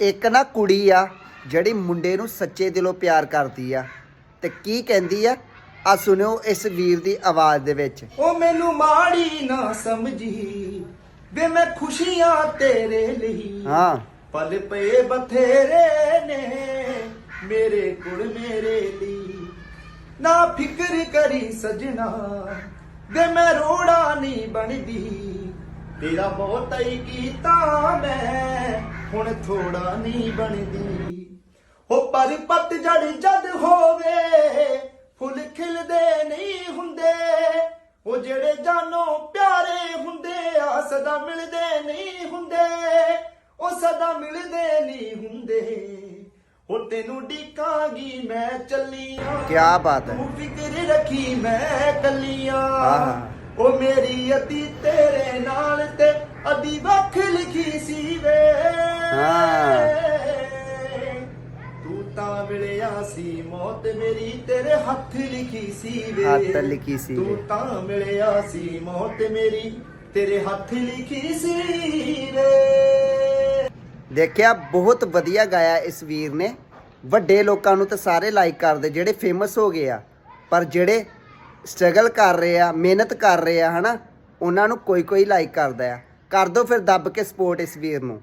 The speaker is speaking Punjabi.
ਇੱਕ ਨਾ ਕੁੜੀ ਆ ਜਿਹੜੀ ਮੁੰਡੇ ਨੂੰ ਸੱਚੇ ਦਿਲੋਂ ਪਿਆਰ ਕਰਦੀ ਆ। ਤੇ ਕੀ ਕਹਿੰਦੀ ਆ? ਆ ਸੁਣਿਓ ਇਸ ਵੀਰ ਦੀ ਆਵਾਜ਼ ਦੇ ਵਿੱਚ। ਉਹ ਮੈਨੂੰ ਮਾੜੀ ਨਾ ਸਮਝੀ ਵੇ ਮੈਂ ਖੁਸ਼ੀਆਂ ਤੇਰੇ ਲਈ। ਹਾਂ। ਪਲ ਪਏ ਬਥੇਰੇ ਨੇ ਮੇਰੇ ਕੋਲ ਮੇਰੇ ਲਈ। ਨਾ ਫਿਕਰ ਕਰੀ ਸਜਣਾ ਵੇ ਮੈਂ ਰੋੜਾ ਨਹੀਂ ਬਣਦੀ। ਤੇਰਾ ਬਹੁਤ ਹੀ ਕੀਤਾ ਮੈਂ। ਹੁਣ ਥੋੜਾ ਨਹੀਂ ਬਣਦੀ। ਹੋ ਪਰ ਪੱਤ ਜੜ ਜਦ ਹੋਵੇ ਫੁੱਲ ਖਿਲਦੇ ਨਹੀਂ ਹੁੰਦੇ। ਉਹ ਜਿਹੜੇ ਜਾਨੋਂ ਪਿਆਰੇ ਹੁੰਦੇ ਆ ਸਦਾ ਮਿਲਦੇ ਨਹੀਂ ਹੁੰਦੇ। ਉਹ ਸਦਾ ਮਿਲਦੇ ਨਹੀਂ ਹੁੰਦੇ। ਉਹ ਤੈਨੂੰ ਡੀਕਾਂਗੀ ਮੈਂ ਚੱਲੀਆਂ। ਕਿਆ ਬਾਤ ਹੈ। ਤੂੰ ਫਿਕਰ ਰੱਖੀ ਮੈਂ ਕੱਲੀਆਂ। ਆਹ। ਉਹ ਮੇਰੀ ਅਤੀ ਤੇਰੇ ਨਾਲ ਤੂੰ ਮਿਲਿਆ ਸੀ ਮੌਤ ਮੇਰੀ ਤੇਰੇ ਹੱਥ ਲਿਖੀ ਸੀ ਵੇ। ਹੱਥ ਲਿਖੀ ਸੀ। ਤੂੰ ਤਾਂ ਮਿਲਿਆ ਸੀ ਮੌਤ ਮੇਰੀ ਤੇਰੇ ਹੱਥ ਲਿਖੀ ਸੀ ਵੇ। ਦੇਖਿਆ ਬਹੁਤ ਵਧੀਆ ਗਾਇਆ ਇਸ ਵੀਰ ਨੇ। ਵੱਡੇ ਲੋਕਾਂ ਨੂੰ ਤਾਂ ਸਾਰੇ ਲਾਈਕ ਕਰਦੇ ਜਿਹੜੇ ਫੇਮਸ ਹੋ ਗਏ ਆ। ਪਰ ਜਿਹੜੇ ਸਟਰਗਲ ਕਰ ਰਹੇ ਆ ਮਿਹਨਤ ਕਰ ਰਹੇ ਆ ਹਨਾ ਉਹਨਾਂ ਨੂੰ ਕੋਈ ਕੋਈ ਲਾਈਕ ਕਰਦਾ ਆ। ਕਰ ਦੋ ਫਿਰ ਦੱਬ ਕੇ ਸਪੋਰਟ ਇਸ ਵੀਰ ਨੂੰ।